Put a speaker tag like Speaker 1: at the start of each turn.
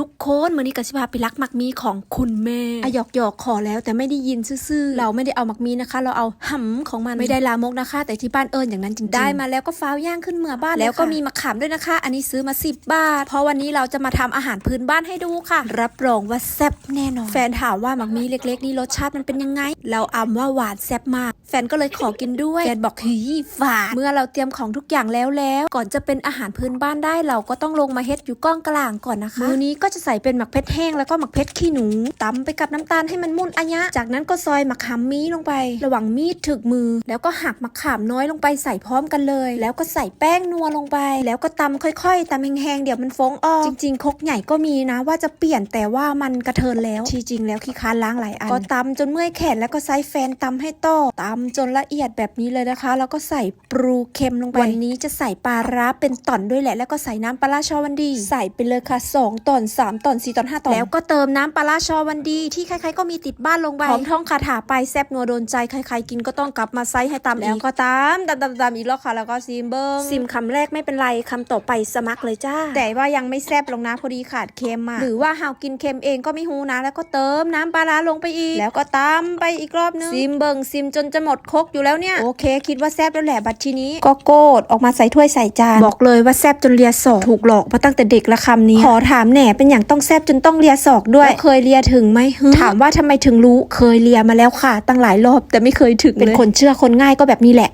Speaker 1: ทุกคนมือนี้กสิภาไปรักมักมีของคุณแม่อะหยอกหยอกขอแล้วแต่ไม่ได้ยินซื่อๆ เราไม่ได้เอามักมีนะคะ เราเอาหำของมันไม่ได้ลามกนะคะ แต่ที่บ้านเอิญอย่างนั้นจริงๆ ได้มาแล้วก็ฟ้าวย่างขึ้นเมือบ้าน แล้วก็มีมะขามด้วยนะคะ อันนี้ซื้อมา10บาท เพราะวันนี้เราจะมาทำอาหารพื้นบ้านให้ดูค่ะ รับรองว่าแซ่บแน่นอน แฟนถามว่ามักมีเล็กๆนี่รสชาติมันเป็นยังไง เราอำว่าหวานแซ่บมาก แฟนก็เลยขอกินด้วย แฟนบอกเฮ้ยฝาดเมื่อเราเตรียมของทุกอย่างแล้วแล้ว ก่อนจะเป็นอาหารพื้นบ้านได้เราก็ต้องลงมาเฮ็ดอยู่ก้องกลางก่อนนะคะมือนี้ก็จะใส่เป็นหมักเพชรแห้งแล้วก็หมักเพชรขี้หนูตำไปกับน้ำตาลให้มันมุ่นอะยะ จากนั้นก็ซอยหมะขามมีลงไป ระหว่างมีดถึกมือ แล้วก็หักหมะขามน้อยลงไปใส่พร้อมกันเลย แล้วก็ใส่แป้งนัวลงไป แล้วก็ตำค่อยๆตำแห้งๆเดี๋ยวมันฟองออกจริง ๆ คกใหญ่ก็มีนะว่าจะเปลี่ยนแต่ว่ามันกระเทินแล้วที่จริงแล้วขี้ค้านล้างหลายอันก็ตำจนเมื่อยแขนแล้วก็ใช้แฟนตำให้ต่อตำจนละเอียดแบบนี้เลยนะคะ แล้วก็ใส่ปรูเค็มลงไปวันนี้จะใส่ปลาร้าเป็นต่อนด้วยแหละ แล้วก็ใส่น้ำปลาร้าชอวันดี ใส่ไปเลยค่ะ2ต่อน3ต่อน 4ต่อน 5ต่อน แล้วก็เติมน้ำปลาร้าชอวันดีที่ใครๆก็มีติดบ้านลงไปพร้อมท่องคาถาไปแซบนัวโดนใจใครๆกินก็ต้องกลับมาไซให้ตำแล้วก็ตามตามตามตามอีกแล้วค่ะแล้วก็ซิมเบิ้งซิมคำแรกไม่เป็นไรคำต่อไปสมัครเลยจ้า แต่ว่ายังไม่แซบลงนะพอดีขาดเค็มอะหรือว่าหากกินเค็มเองก็ไม่ฮูนะ แล้วก็เติมน้ำปลาร้าลงไปอีก แล้วก็ตามไปอีกรอบนึงซิมเบิ้งซิมจนจะหมดครกอยู่แล้วเนี่ยโอเค คิดว่าแซบแล้วแหละบัดทีนี้ก็โกดออกมาใส่ถ้วยใส่จานบอกเลยว่าแซบจนเลียศอกถูกหลอกมาตั้งแต่เด็กละคำนี้ขอถามแหน่เป็นอย่างต้องแซบจนต้องเลียศอกด้วยแล้วเคยเลียถึงไหมฮึถามว่าทำไมถึงรู้เคยเลียมาแล้วค่ะ ตั้งหลายรอบแต่ไม่เคยถึงเลยเป็นคนเชื่อคนง่ายก็แบบนี้แหละ